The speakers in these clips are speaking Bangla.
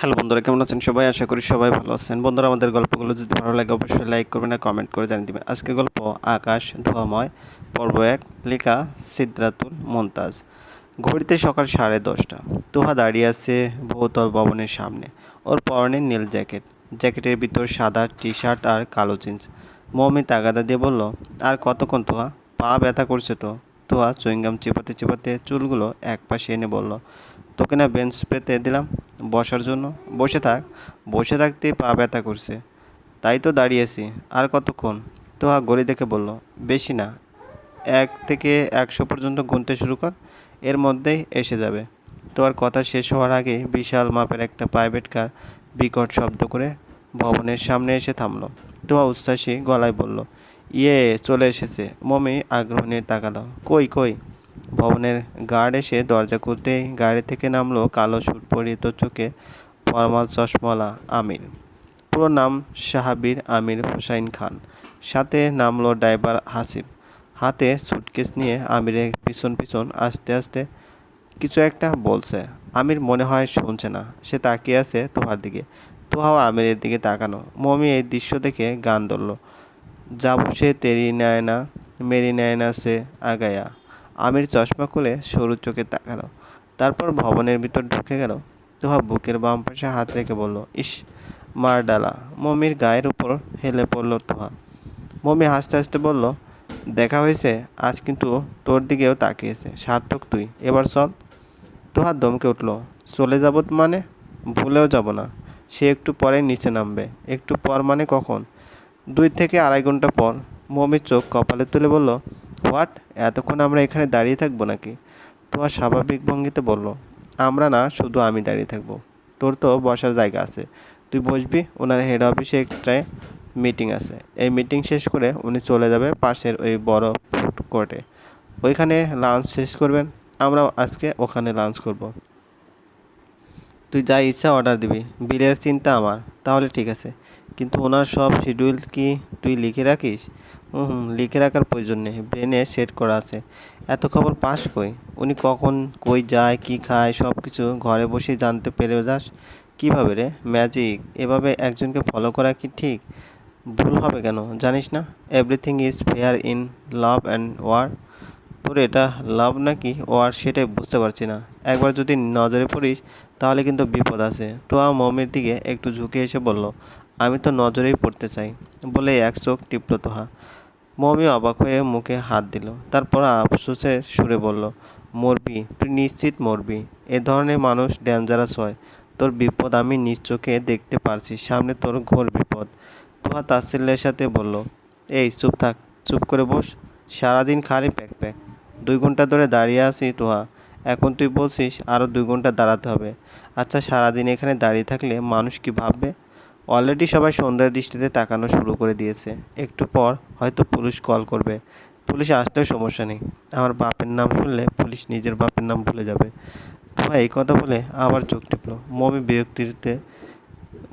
হ্যালো বন্ধুরা, কেমন আছেন সবাই? আশা করি সবাই ভালো আছেন। বন্ধুরা, আমাদের গল্পগুলো যদি ভালো লাগে, অবশ্যই লাইক করবেন আর কমেন্ট করে জানিয়ে দেবেন। আজকে গল্প আকাশ, ধোয়াময়, পর্ব এক, লেখা সিদ্ধাতুল মন্তাজ। ঘড়িতে সকাল সাড়ে দশটা। তোহা দাঁড়িয়ে আছে বহুতল ভবনের সামনে। ওর পরনে নীল জ্যাকেট। জ্যাকেটের ভিতর সাদা টি শার্ট আর কালো জিন্স। মমি তাগাদা দিয়ে বলল, আর কতক্ষণ তোহা? পা ব্যথা করছে তো? তোহা চুইংগাম চেপাতে চেপাতে চুলগুলো এক পাশে এনে বলল তোকে না বেঞ্চ পেতে দিলাম বসার জন্য। বসে থাক, বসে থাকতে পা ব্যথা করছে। তাই তো দাঁড়িয়েছি আর কতক্ষণ? তো আ গড়ি দেখে বলল, বেশি না, এক থেকে একশো পর্যন্ত গুনতে শুরু কর, এর মধ্যেই এসে যাবে। তো আর কথা শেষ হওয়ার আগে বিশাল মাপের একটা প্রাইভেট কার বিকট শব্দ করে ভবনের সামনে এসে থামলো। তোয়া উচ্ছ্বাসী গলায় বলল ইয়ে চলে এসেছে। মমি আগ্রহ নিয়ে তাকালো, কই কই? ভবনের গার্ড এসে দরজা খুলতেই গাড়ি থেকে নামলো কালো স্যুট পরিহিত চোখে ফরমাল চশমলা আমির। পুরো নাম সাহাবির আমির হুসাইন খান। সাথে নামলো ড্রাইভার হাসিব। হাতে সুটকেস নিয়ে আমিরের পিছন পিছন আস্তে আস্তে কিছু একটা বলছে। আমির মনে হয় শুনছে না। সে তাকিয়ে আছে তোহার দিকে। তোহাও আমিরের দিকে তাকানো। মমি এই দৃশ্য দেখে গান ধরল। যাব সে তেরি নেয় না, মেরি নেয় না সে আগায়া। আমির চশমা খুলে সরু চোখে তাকালো। তারপর ভবনের ভিতর ঢুকে গেল। তোহা বুকের বাম পাশে হাত রেখে বলল, ইস, মার ডালা। মমির গায়ের উপর হেলে পড়ল তোহা। মমি হাসতে হাসতে বলল, দেখা হয়েছে, আজ কিন্তু তোর দিকেও তাকিয়েছে, সার্থক তুই। এবার চল। তোহার দমকে উঠল, চলে যাব মানে? ভুলেও যাব না। সে একটু পরে নিচে নামবে। একটু পর মানে কখন? দুই থেকে আড়াই ঘণ্টা পর মমির চোখ কপালে তুলে বলল হোয়াট? এতক্ষণ আমরা এখানে দাঁড়িয়ে থাকব নাকি? তোমার স্বাভাবিক ভঙ্গিতে বলল, আমরা না, শুধু আমি দাঁড়িয়ে থাকব। তোর তো বসার জায়গা আছে। তুই বসবি? ওনার হেড অফিসে একটায় মিটিং আছে। এই মিটিং শেষ করে উনি চলে যাবে পাশের ওই বড় ফুড কোর্টে ওইখানে লাঞ্চ শেষ করবেন। আমরাও আজকে ওখানে লাঞ্চ করব। তুই যা ইচ্ছা অর্ডার দিবি। বিলের চিন্তা আমার। তাহলে ঠিক আছে। কিন্তু ওনার সব শিডিউল কি তুই লিখে রাখিস? হুম, লিখে রাখার প্রয়োজন নেই। ব্রেনে সেট করা আছে। এত খবর পাস কই? উনি কখন, কই যায়, কি খায় সব কিছু ঘরে বসেই জানতে পেরে যাস। কীভাবে রে? ম্যাজিক এভাবে একজনকে ফলো করা কি ঠিক? ভুল হবে কেন? জানিস না? Everything is fair in love and war তোর এটা লাভ নাকি ওয়ার সেটাই বুঝতে পারছি না। একবার যদি নজরে পড়িস, তাহলে কিন্তু বিপদ আছে। তো আ মমের দিকে একটু ঝুঁকে এসে বলল, আমি তো নজরেই পড়তে চাই। বলে এক চোখ টিপল তোহা। মমি অবাক হয়ে মুখে হাত দিল। তারপর আফসোসের সুরে বলল, মরবি, তুই নিশ্চিত মরবি। এ ধরনের মানুষ ডেঞ্জারাস হয়। তোর বিপদ আমি নিজ চোখে দেখতে পারছি, সামনে তোর ঘোর বিপদ। তোহা তাচ্ছিল্যের সাথে বলল, এই, চুপ থাক, চুপ করে বস। সারাদিন খালি প্যাক প্যাক। দুই ঘণ্টা ধরে দাঁড়িয়ে আছি তোহা। এখন তুই বলছিস আরও দুই ঘণ্টা দাঁড়াতে হবে। আচ্ছা সারাদিন এখানে দাঁড়িয়ে থাকলে মানুষ কি ভাববে? অলরেডি সবাই সন্ধ্যার দৃষ্টিতে তাকানো শুরু করে দিয়েছে। একটু পর হয়তো পুলিশ কল করবে। পুলিশ আসলেও সমস্যা নেই। আমার বাপের নাম শুনলে পুলিশ নিজের বাপের নাম ভুলে যাবে। তোহা এই কথা বলে আবার চোখ টিপল। মমি বিরক্তিতে,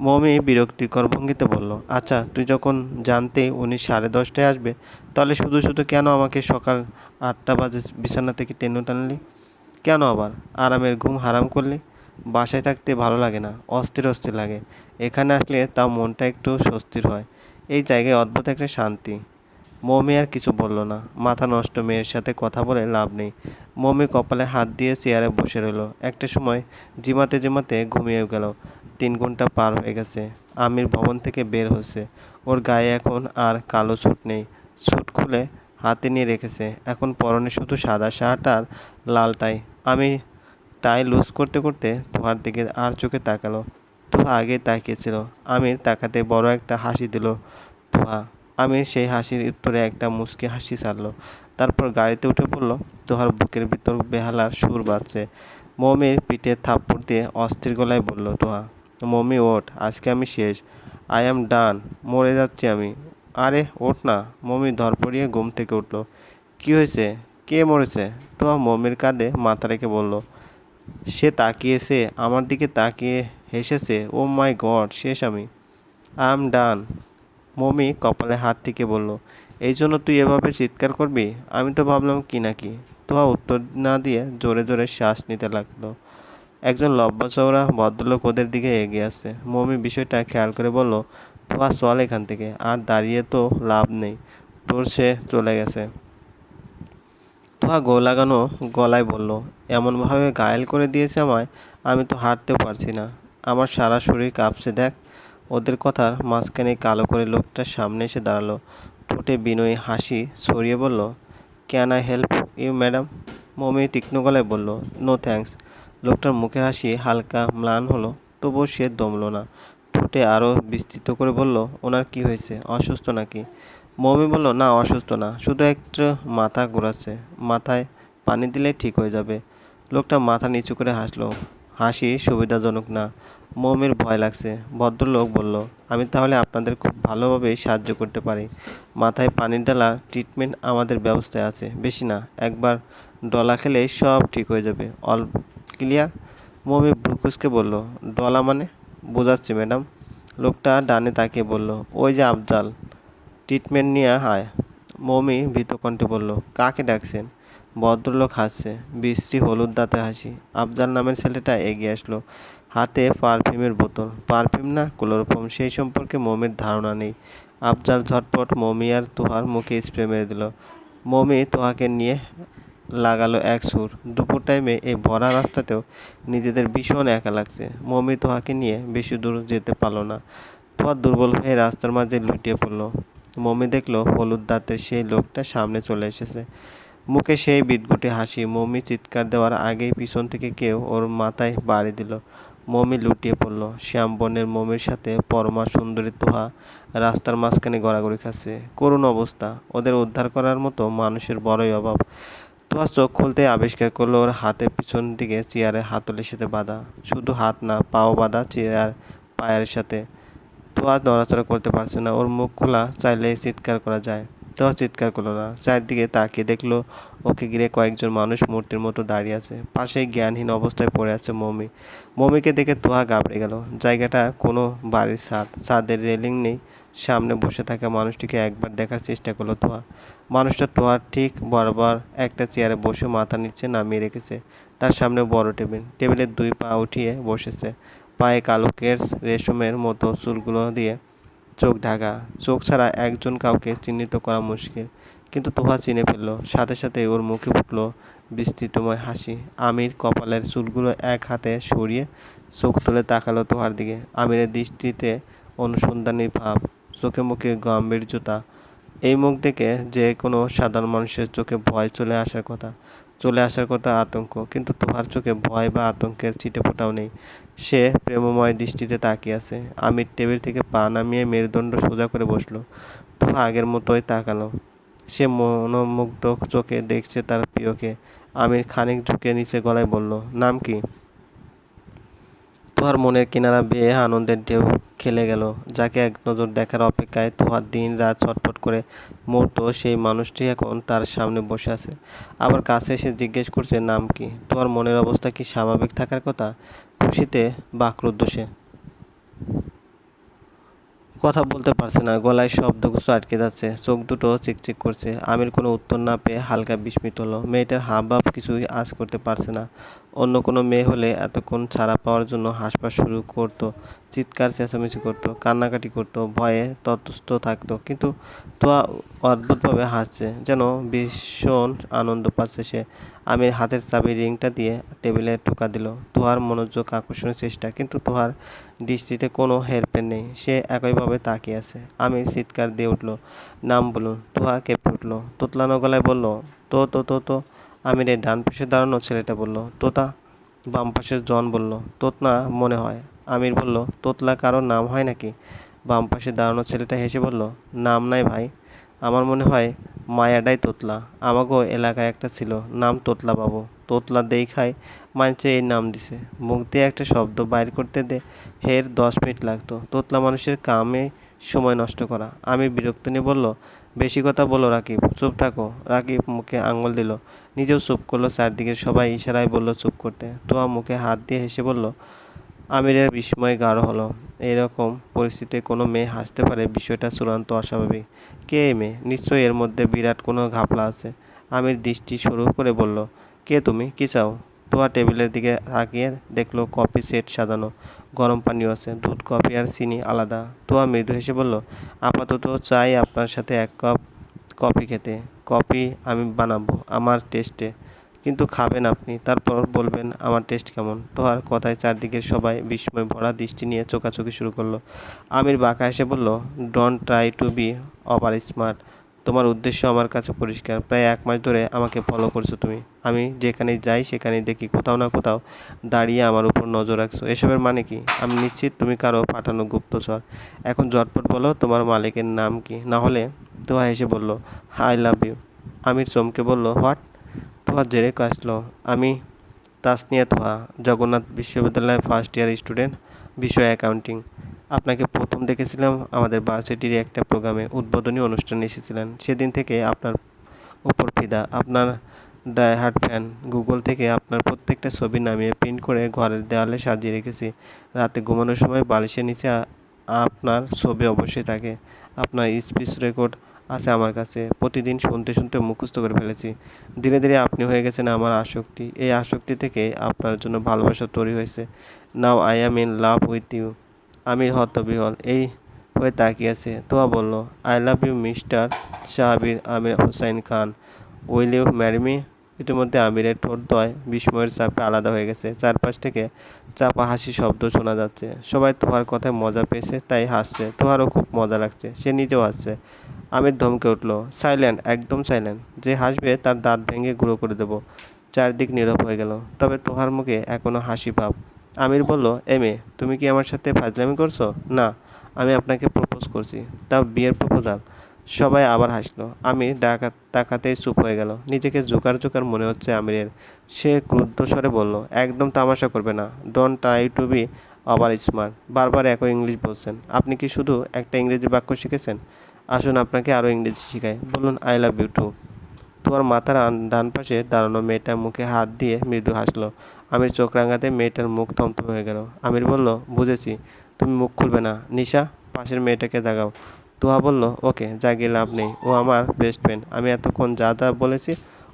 মমি বিরক্তিকর ভঙ্গিতে বলল আচ্ছা তুই যখন জানতে উনি সাড়ে দশটায় আসবে, তাহলে শুধু শুধু কেন আমাকে সকাল আটটা বাজে বিছানা থেকে টেনে টানলি? কেন আবার? আরামের ঘুম হারাম করলি? বাসায় থাকতে ভালো লাগে না, অস্থির অস্থির লাগে। এখানে আসলে তা মনটা একটু স্বস্তির হয়। এই জায়গায় অদ্ভুত একটা শান্তি। মমি আর কিছু বলল না। মাথা নষ্ট, মেয়ের সাথে কথা বলে লাভ নেই। মমি কপালে হাত দিয়ে চেয়ারে বসে রইল। একটা সময় জিমাতে জিমাতে ঘুমিয়ে গেল। তিন ঘণ্টা পার হয়ে গেছে। আমির ভবন থেকে বের হচ্ছে ওর গায়ে এখন আর কালো স্যুট নেই। স্যুট খুলে হাতে নিয়ে রেখেছে। এখন পরনে শুধু সাদা শার্ট আর লাল টাই। আমি টাই লুজ করতে করতে তোহার দিকে আর চোখে তাকালো। তোহা আগে তাকিয়েছিল। আমির তাকাতে বড় একটা হাসি দিল। তোহা আমির সেই হাসির উত্তরে একটা মুচকি হাসি ছাড়লো। তারপর গাড়িতে উঠে পড়ল। তোহার বুকের ভিতর বেহালার সুর বাজছে। মমির পিঠে থাপ্পড় দিয়ে অস্থির গলায় বলল তোহা মমি, ওঠ। আজকে আমি শেষ। I am done. মরে যাচ্ছি আমি। আরে, ওঠ না। মমি ধরপড়িয়ে ঘুম থেকে উঠল। কি হয়েছে? কে মরেছে? তোহা মমির কাঁধে মাথা রেখে বলল, সে তাকিয়েছে। আমার দিকে তাকিয়ে হেসেছে, ও মাই গড, শেষ আমি। I am done. মমি কপালে হাত টিকে বলল, এই জন্য তুই এভাবে চিৎকার করবি? আমি তো ভাবলাম কি নাকি? তোহা উত্তর না দিয়ে জোরে জোরে শ্বাস নিতে লাগল। একজন লম্বা চওড়া ভদ্রলোক ওদের দিকে এগিয়ে আসছে। মমি বিষয়টা খেয়াল করে বলল তোয়া চল এখান থেকে, আর দাঁড়িয়ে তো লাভ নেই। তোর সে চলে গেছে। তোহা গো লাগানো গলায় বলল, এমনভাবে ঘায়েল করে দিয়েছে আমায়, আমি তো হাঁটতেও পারছি না। আমার সারা শরীর কাঁপছে, দেখ। ওদের কথার মাঝখানে কালো করে লোকটার সামনে এসে দাঁড়াল। ঠোঁটে বিনয়ী হাসি ছড়িয়ে বলল can I help you madam mummy তীক্ষ্ণ গলায় বলল নো থ্যাঙ্কস লোকটার মুখের হাসি হালকা ম্লান হলো, তবুও সে দমলো না। ঠোঁটে আরও বিস্তৃত করে বলল, ওনার কি হয়েছে? অসুস্থ নাকি? মমি বলল, না, অসুস্থ না, শুধু একটু মাথা ঘোরাচ্ছে। মাথায় পানি দিলে ঠিক হয়ে যাবে। লোকটা মাথা নিচু করে হাসলো হাসি সুবিধাজনক না। মমির ভয় লাগছে। ভদ্রলোক বলল, আমি তাহলে আপনাদের খুব ভালোভাবে সাহায্য করতে পারি। মাথায় পানির ডালার ট্রিটমেন্ট আমাদের ব্যবস্থায় আছে। বেশি না, একবার ডলা খেলে সব ঠিক হয়ে যাবে। All clear? মমি ব্রুকুসকে বলল, ডলা মানে? বোঝাচ্ছি, ম্যাডাম। লোকটা ডানে তাকিয়ে বলল, ওই যে আফজাল ট্রিটমেন্ট নিয়ে হায় মমি ভীত কণ্ঠে বলল, কাকে ডাকছেন? ভদ্রলোক হাসছে। বিশ্রী হলুদ দাঁতে হাসি। আফজাল নামের ছেলেটা এগিয়ে আসলো। হাতে পারফিউমের বোতল। পারফিউম না, ক্লোরোফর্ম। সেই সম্পর্কে মমির ধারণা নেই। আফজাল ঝটপট মমি আর তোহার মুখে স্প্রে মেরে দিল। মমি তোহাকে নিয়ে লাগালো এক সুর। দুপুর টাইমে এই ভরা রাস্তাতেও নিজেদের ভীষণ একা লাগছে। মমি তোহাকে নিয়ে বেশি দূর যেতে পারল না। তোহা দুর্বল হয়ে রাস্তার মাঝে লুটিয়ে পড়ল। মমি দেখল হলুদ দাঁতের সেই লোকটা সামনে চলে এসেছে। মুখে সেই বিদঘুটে হাসি। মমি চিৎকার দেওয়ার আগেই পিছন থেকে কেউ ওর মাথায় বাড়ি দিল। মমি লুটিয়ে পড়ল। শ্যাম বনের মমির সাথে পরমা, সুন্দরী, তোহা রাস্তার মাঝখানে গড়াগড়ি খাচ্ছে। করুণ অবস্থা। ওদের উদ্ধার করার মতো মানুষের বড়ই অভাব। তোহা চোখ খুলতে আবিষ্কার করল ওর হাতের পিছন দিকে চেয়ারে হাতলের সাথে বাঁধা। শুধু হাত না, পাও বাঁধা চেয়ার পায়ের সাথে। তোয়া নড়াচড়া করতে পারছে না। ওর মুখ খোলা চাইলে চিৎকার করা যায়। তোয়া চিৎকার করল না। চারদিকে তাকিয়ে দেখল, ওকে ঘিরে কয়েকজন মানুষ মূর্তির মতো দাঁড়িয়ে আছে। পাশেই জ্ঞানহীন অবস্থায় পড়ে আছে মমি। মমিকে দেখে তোহা গাবড়ে গেল। জায়গাটা কোনো বাড়ির ছাদ। ছাদের রেলিং নেই। সামনে বসে থাকা মানুষটিকে একবার দেখার চেষ্টা করল তোহা। মানুষটা তোহার ঠিক বরাবর একটা চেয়ারে বসে মাথা নিচে নামিয়ে রেখেছে। তার সামনে বড় টেবিল। টেবিলের দুই পা উঠিয়ে বসেছে। পায়ে কালো কেটস রেশমের মতো চুলগুলো দিয়ে চোখ ঢাকা। চোখ ছাড়া একজন কাউকে চিহ্নিত করা মুশকিল। কিন্তু তোহা চিনে ফেলল, সাথে সাথে ওর মুখে ফুটল বিস্তৃতময় হাসি। আমির কপালের চুলগুলো এক হাতে সরিয়ে চোখ তুলে তাকালো তোহার দিকে। আমিরের দৃষ্টিতে অনুসন্ধানী ভাব, চোখে মুখে গাম্ভীর্যতা। এই মুখ দেখে যে কোনো সাধারণ মানুষের চোখে ভয় চলে আসার কথা। চলে আসার কথা আতঙ্ক, কিন্তু তোহার চোখে ভয় বা আতঙ্কের ছিটেফোঁটাও নেই। সে প্রেমময় দৃষ্টিতে তাকিয়ে আছে। আমির টেবিল থেকে পা নামিয়ে মেরুদণ্ড সোজা করে বসল। তোহা আগের মতোই তাকালো। সে মনোমুগ্ধ চোখে দেখছে তার প্রিয়কে। আমির খানিক ঝুঁকে নিচে গলায় বলল, নাম কি? তোহার মনের কিনারা বেয়ে আনন্দের ঢেউ খেলে গেল, যাকে এক নজর দেখার অপেক্ষায় তোহার দিন রাত ছটফট করে মরতো সেই মানুষটি এখন তার সামনে বসে আছে। আবার কাছে এসে জিজ্ঞেস করছে, নাম কি? তোহার মনের অবস্থা কি স্বাভাবিক থাকার কথা? খুশিতে বাক্রুদ্ধ সে। কথা বলতে পারছে না, গলায় শব্দ কিছু আটকে যাচ্ছে, চোখ দুটো চিকচিক করছে। আমির কোনো উত্তর না পেয়ে হালকা বিস্মিত হলো। মেয়েটার হাবভাব কিছুই আজ করতে পারছে না। অন্য কোনো মেয়ে হলে এতক্ষণ ছাড়া পাওয়ার জন্য হাসপাস শুরু করতো। চিৎকার, চেঁচামেচি করতো, কান্নাকাটি করতো, ভয়ে ততস্থ থাকতো। কিন্তু তোয়া অদ্ভুতভাবে হাসছে, যেন ভীষণ আনন্দ পাচ্ছে সে। আমির হাতের চাবি রিংটা দিয়ে টেবিলে টোকা দিল। তোহার মনোযোগ আকর্ষণের চেষ্টা, কিন্তু তোহার দৃষ্টিতে কোনো হেরফের নেই। সে একইভাবে তাকিয়ে আছে। আমির চিৎকার দিয়ে উঠল, নাম বলুন। তোহা কেঁপে উঠল, তোতলানো গলায় বলল, তো তো তো তো। আমিরের ডান পাশে দাঁড়ানো ছেলেটা বলল, তোতা? বাম পাশের জন বলল, তোতনা মনে হয়। আমির বলল, তোতলা কারও নাম হয় নাকি? বাম পাশে দাঁড়ানো ছেলেটা হেসে বলল, নাম নাই ভাই। আমার মনে হয় মায়াডাই তোতলা। আমাকেও এলাকায় একটা ছিল, নাম তোতলা বাবু। তোতলা দেই দেখায় মানছে এই নাম দিছে। মুখ দিয়ে একটা শব্দ বাইর করতে দে, হের দশ মিনিট লাগতো। তোতলা মানুষের কামে সময় নষ্ট করা। আমি বিরক্ত নিয়ে বলল, বেশি কথা বলো রাকিব, চুপ থাকো। রাকিব মুখে আঙুল দিল, নিজেও চুপ করল চারদিকে। সবাই ইশারায় বলল, চুপ করতে। তোয়া মুখে হাত দিয়ে হেসে বলল আমিরের বিস্ময় গাঢ় হলো। এরকম পরিস্থিতিতে কোনো মেয়ে হাসতে পারে বিষয়টা চূড়ান্ত অস্বাভাবিক। কে এই মেয়ে? নিশ্চয়ই এর মধ্যে বিরাট কোনো ঘাপলা আছে। আমির দৃষ্টি শুরু করে বলল, কে তুমি? কী চাও? তোয়া টেবিলের দিকে তাকিয়ে দেখল কফি সেট সাজানো। গরম পানিও আছে, দুধ, কফি আর চিনি আলাদা। তোয়া মৃদু হেসে বলল, আপাতত চাই আপনার সাথে এক কাপ কফি খেতে। কফি আমি বানাবো, আমার টেস্টে। কিন্তু খাবেন আপনি। তারপর বলবেন, আমার টেস্ট কেমন? তোহার কথায় চারদিকের সবাই বিস্ময় ভরা দৃষ্টি নিয়ে চোকাচোকি শুরু করল। আমির বাঁকা এসে বলল don't try to be over smart তোমার উদ্দেশ্য আমার কাছে পরিষ্কার। প্রায় এক মাস ধরে আমাকে ফলো করছ তুমি। আমি যেখানে যাই সেখানে দেখি কোথাও না কোথাও দাঁড়িয়ে আমার উপর নজর রাখছো। এসবের মানে কি? আমি নিশ্চিত তুমি কারও পাঠানো গুপ্তচর এখন ঝটপট বলো, তোমার মালিকের নাম কি? না হলে তোহা হেসে বলল আই লাভ ইউ আমির চমকে বলল হোয়াট তোহা জেরে কাশলো আমি তাসনিয়া তোহা জগন্নাথ বিশ্ববিদ্যালয়ের ফার্স্ট ইয়ার স্টুডেন্ট বিষয় অ্যাকাউন্টিং আপনাকে প্রথম দেখেছিলাম, আমাদের ভার্সিটির একটা প্রোগ্রামে উদ্বোধনী অনুষ্ঠানে এসেছিলেন। সেদিন থেকে আপনার উপর ফিদা। আপনার ডায়হার্ট ফ্যান গুগল থেকে আপনার প্রত্যেকটা ছবি নামিয়ে প্রিন্ট করে ঘরের দেওয়ালে সাজিয়ে রেখেছি। রাতে ঘুমানোর সময় বালিশের নিচে আপনার ছবি অবশ্যই থাকে। আপনার স্পিচ রেকর্ড আছে আমার কাছে। প্রতিদিন শুনতে শুনতে মুখস্থ করে ফেলেছি। ধীরে ধীরে আপনি হয়ে গেছেন আমার আসক্তি। এই আসক্তি থেকে আপনার জন্য ভালোবাসা তৈরি হয়েছে। Now I am in love with you Amir হতবিহল। এই হয়ে তাকিয়েছে তোয়া বলল I love you mister Shahabir Amir Hossain Khan. Will you marry me ইতিমধ্যে আমিরের ঠোঁট দয় বিস্ময়ের চাপে আলাদা হয়ে গেছে। চারপাশ থেকে চাপা হাসি শব্দ শোনা যাচ্ছে। সবাই তোহার কথায় মজা পেয়েছে, তাই হাসছে। তোহারও খুব মজা লাগছে। সে নিজেও হাসছে। আমির ধমকে উঠল, সাইলেন্ট, একদম সাইলেন্ট। যে হাসবে তার দাঁত ভেঙে গুঁড়ো করে দেবো। চারদিক নীরব হয়ে গেল। তবে তোহার মুখে এখনও হাসি ভাব। আমির বলল, এ তুমি কি আমার সাথে ফাজলামি করছ? না, আমি আপনাকে প্রপোজ করছি। তাও বিয়ের প্রপোজাল? সবাই আবার হাসলো। আমির ডাকা তাকাতেই চুপ হয়ে গেল। নিজেকে জোকার জোকার মনে হচ্ছে আমিরের। সে ক্রুদ্ধ স্বরে বলল, একদম তামাশা করবে না। Don't try to be over smart বারবার একই ইংলিশ বলছেন। আপনি কি শুধু একটা ইংরেজি বাক্য শিখেছেন? আসুন আপনাকে আরও ইংরেজি শেখাই। বলুন আই লাভ ইউ টু তোমার মাথার ডান পাশে দাঁড়ানো মেয়েটা মুখে হাত দিয়ে মৃদু হাসলো। আমির চোখ রাঙাতে মেয়েটার মুখ থমথম হয়ে গেল। আমির বলল, বুঝেছি, তুমি মুখ খুলবে না। নিশা, পাশের মেয়েটাকে জাগাও। তোহা বলল, ওকে, জাগিয়ে লাভ নেই। ও আমার বেস্ট ফ্রেন্ড আমি এতক্ষণ যা যা বলেছি,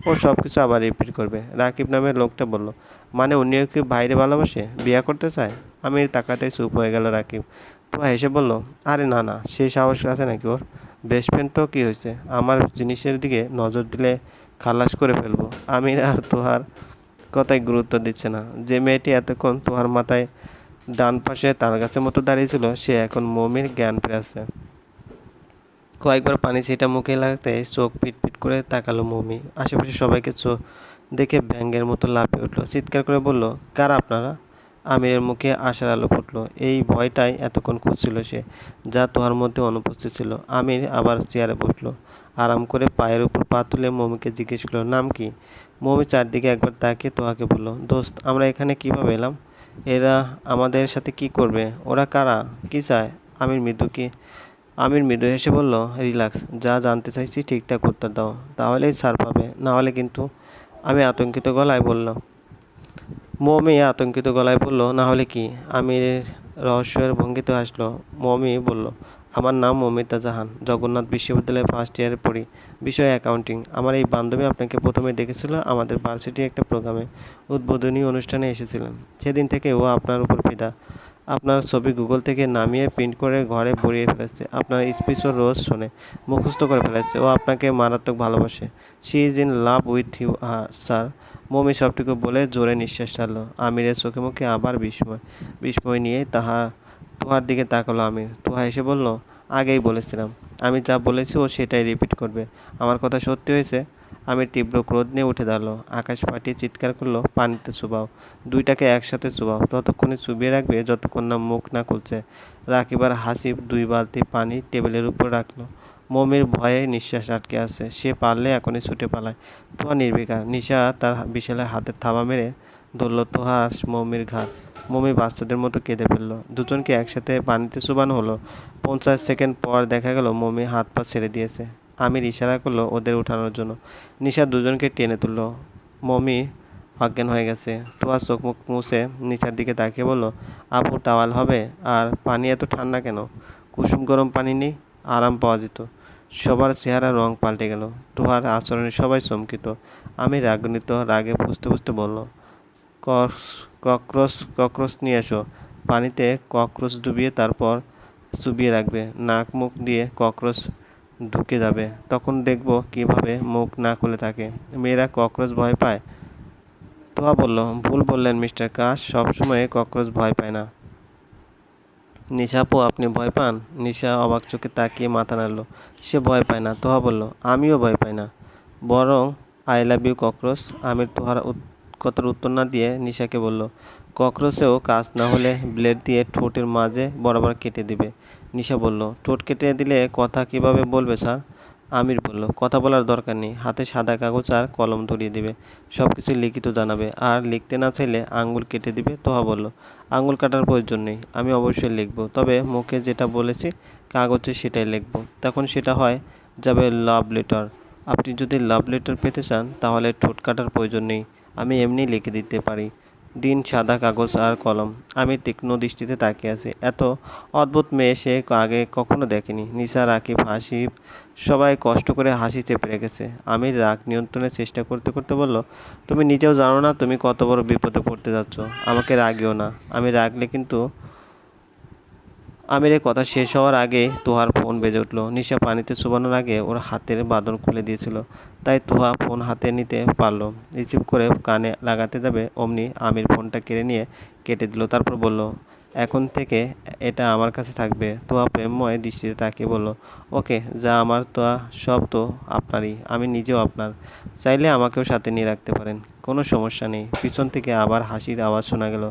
ও সব কিছু আবার রিপিট করবে। রাকিব নামের লোকটা বলল মানে উনিও কি বাইরে ভালোবাসে? বিয়া করতে চায়? আমি তাকাতে চুপ হয়ে গেল রাকিব। তো হেসে বলল, আরে না না সেই সাহস আছে নাকি ওর? বেস্ট ফ্রেন্ড তো কী হয়েছে? আমার জিনিসের দিকে নজর দিলে খালাস করে ফেলব। আমি আর তোহার কথায় গুরুত্ব দিচ্ছে না। যে মেয়েটি এতক্ষণ তোহার মাথায় ডান পাশে তার গাছের মতো দাঁড়িয়েছিল সে এখন মমির জ্ঞান ফেরাচ্ছে কয়েকবার পানি সেটা মুখে লাগতে চোখ পিট পিট করে তাকালো মমি। আশেপাশে সবাইকে চোখ দেখে ব্যাঙ্গের মতো লাফিয়ে উঠল। চিৎকার করে বলল, কারা আপনারা? আমিরের মুখে আশার আলো ফুটল। এই ভয়টাই এতক্ষণ খুঁজছিল সে, যা তোহার মধ্যে অনুপস্থিত ছিল। আমির আবার চেয়ারে বসল। আরাম করে পায়ের উপর পা তুলে মমিকে জিজ্ঞেস করল, নাম কি? মমি চারদিকে একবার তাকিয়ে তোহাকে বলল, দোস্ত, আমরা এখানে কীভাবে এলাম? এরা আমাদের সাথে কি করবে? ওরা কারা? কি চায়? আমির মৃদু কি? আমির মৃদু হেসে বলল, রিল্যাক্স, যা জানতে চাইছি ঠিকঠাক উত্তর দাও। তাহলেই ছাড় পাবে। না হলে কিন্তু, আমি আতঙ্কিত গলায় বললাম মমি আতঙ্কিত গলায় বলল, না হলে কি? আমির রহস্যের ভঙ্গিতে আসলো মমি বলল, আমার নাম মমিতা জাহান, জগন্নাথ বিশ্ববিদ্যালয়ে ফার্স্ট ইয়ারে পড়ি। বিষয় অ্যাকাউন্টিং আমার এই বান্ধবী আপনাকে প্রথমে দেখেছিল আমাদের ভার্সিটি একটা প্রোগ্রামে উদ্বোধনী অনুষ্ঠানে এসেছিলেন। সেদিন থেকে ও আপনার উপর ফিদা। আপনার ছবি গুগল থেকে নামিয়ে প্রিন্ট করে ঘরে ভরিয়ে ফেলেছে। আপনার স্পিচও রোজ শোনে, মুখস্থ করে ফেলেছে ও আপনাকে মারাত্মক ভালোবাসে। She is in love with you R sir mummy সবটুকু বলে জোরে নিঃশ্বাস ছাড়লো। আমিরের চোখে মুখে আবার বিস্ময় বিস্ময় নিয়ে তাহা, তোহার দিকে তাকালো আমির। তোহা এসে বলল, আগেই বলেছিলাম। আমি যা বলেছি ও সেটাই রিপিট করবে। আমার কথা সত্যি হয়েছে? আমি তীব্র ক্রোধ নিয়ে উঠে দাঁড়াল। আকাশ ফাটিয়ে চিৎকার করল, পানিতে চুবাও, দুইটাকে একসাথে চুবাও, ততক্ষণে চুবিয়ে রাখবে যতক্ষণ না মুখ না খুলছে। রাখিবার হাসি দুই বালতি পানি টেবিলের উপর রাখল। মমির ভয়ে নিঃশ্বাস আটকে আছে, সে পারলে এখনই ছুটে পালায়। তোহা নির্বিকার, নিশা তার বিশালে হাতের থাবা মেরে ধরল তোহার মমির ঘাট মমি বাচ্চাদের মতো কেঁদে ফেলল। দুজনকে একসাথে পানিতে চুবানো হলো। পঞ্চাশ সেকেন্ড পর দেখা গেল, মমি হাত পা ছেড়ে দিয়েছে। আমির ইশারা করল ওদের উঠানোর জন্য। নিশা দুজনকে টেনে তুললো। মমি অজ্ঞান হয়ে গেছে। তোয়া চোখ মুখ মুছে নিচার দিকে তাকিয়ে বলল, আপু, টাওয়াল হবে? আর পানি এত ঠান্ডা কেন? কুসুম গরম পানি নেই, আরাম পাওয়া যেত। সবার চেহারা রং পাল্টে গেল। তোহার আচরণে সবাই চমকিত। আমি রাগনিত রাগে বুঝতে বুঝতে বলল ককরোচ ককরোচ নিয়ে এসো। পানিতে ককরোচ ডুবিয়ে তারপর চুবিয়ে রাখবে। নাক মুখ দিয়ে ককরোচ ঢুকে যাবে। তখন দেখব কীভাবে মুখ না খুলে থাকে। মেয়েরা ককরোচ ভয় পায়। তোহা বলল, ভুল বললেন মিস্টার কাশ, সবসময় ককরোচ ভয় পায় না। নিশা আপু, আপনি ভয় পান? নিশা অবাক চোখে তাকিয়ে মাথা নাড়ল। সে ভয় পায় না? তোহা বলল, আমিও ভয় পাই না। বরং, I love you cockroach. Amir Tohar কথার উত্তর না দিয়ে নিশাকে বলল, ককরোচেও কাজ না হলে ব্লেড দিয়ে ঠোঁটের মাঝে বরাবর কেটে দিবে। নিশা বলল, ঠোঁট কেটে দিলে কথা কীভাবে বলবে, স্যার? আমির বলল, কথা বলার দরকার নেই, হাতে সাদা কাগজ আর কলম ধরিয়ে দিবে সব কিছু লিখিত জানাবে, আর লিখতে না চাইলে আঙ্গুল কেটে দিবে, তোহা বলল। আঙ্গুল কাটার প্রয়োজন নেই, আমি অবশ্যই লিখব, তবে মুখে যেটা বলেছি, কাগজে সেটাই লিখব, তখন সেটা হয়, যাবে লাভ লেটার আপনি যদি লাভ লেটার পেতে চান, তাহলে ঠোঁট কাটার প্রয়োজন নেই, আমি এমনি লিখে দিতে পারি। দিন সাদা কাগজ আর কলম। আমি তীক্ষ্ণ দৃষ্টিতে তাকিয়ে আছি। এত অদ্ভুত মেয়ে সে আগে কখনো দেখেনি। নিসার রাকিব হাসিব সবাই কষ্ট করে হাসি চেপে রেখেছে। আমি রাগ নিয়ন্ত্রণের চেষ্টা করতে করতে বলল, তুমি নিজেও জানো না তুমি কত বড় বিপদে পড়তে যাচ্ছ। আমাকে রাগিও না। আমি রাগলে কিন্তু আমির এই কথা শেষ হওয়ার আগে তোহার ফোন বেজে উঠল। নিশা পানিতে চুবানোর আগে ওর হাতের বাঁধন খুলে দিয়েছিল। তাই তোহা ফোন হাতে নিতে পারল। রিসিভ করে কানে লাগাতে যাবে অমনি আমির ফোনটা কেড়ে নিয়ে কেটে দিল, তারপর বলল এখন থেকে এটা আমার কাছে থাকবে। তোয়া প্রেমময় দৃষ্টিতে তাকিয়ে বলল, ওকে, যা আমার তোয়া সব তো আপনারই, আমি নিজেও আপনার। চাইলে আমাকেও সাথে নিয়ে রাখতে পারেন, কোনো সমস্যা নেই। পিছন থেকে আবার হাসির আওয়াজ শোনা গেল।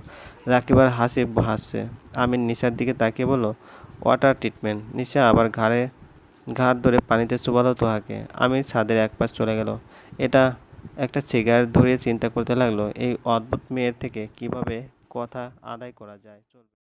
রাকিবার হাসি হাসছে। আমির নিশার দিকে তাকিয়ে বলল ওয়াটার ট্রিটমেন্ট নিশা আবার ঘাড়ে, ঘাড় ধরে পানিতে চুবালো তোহাকে। আমি ছাদের এক পাশ চলে গেল। এটা একটা সিগারেট ধরিয়ে চিন্তা করতে লাগল, এই অদ্ভুত মেয়ের থেকে কীভাবে কথা আদায় করা যায়